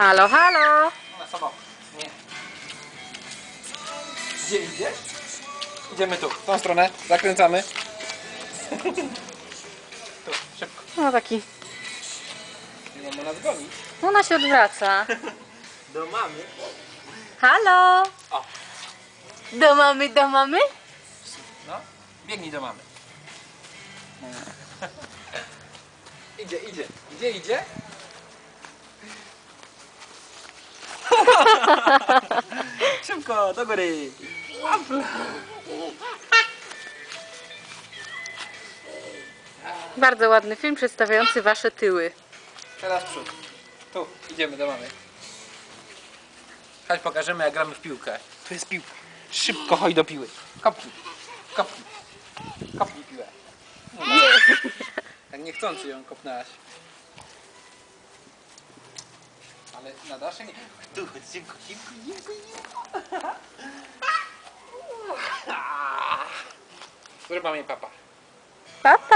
Halo, halo. Na samochód. Nie. Gdzie idziesz? Idziemy tu, w tą stronę. Zakręcamy. tu, szybko. No taki. Nie mam nas gonić. Ona się odwraca. Do mamy. Halo. O. Do mamy, do mamy? No, biegnij do mamy. idzie, idzie. Gdzie idzie? Szybko, do góry. Bardzo ładny film przedstawiający wasze tyły. Teraz przód. Tu, idziemy do mamy. Chodź pokażemy jak gramy w piłkę. Tu jest piłka. Szybko chodź do piły. Kopnij. Kopnij. Kopnij piłę. No, tak niechcący ją kopnęłaś. Ale na dasze nie. Tu chodź szybko, szybko, szybko. Zrób mamie papa. Papa.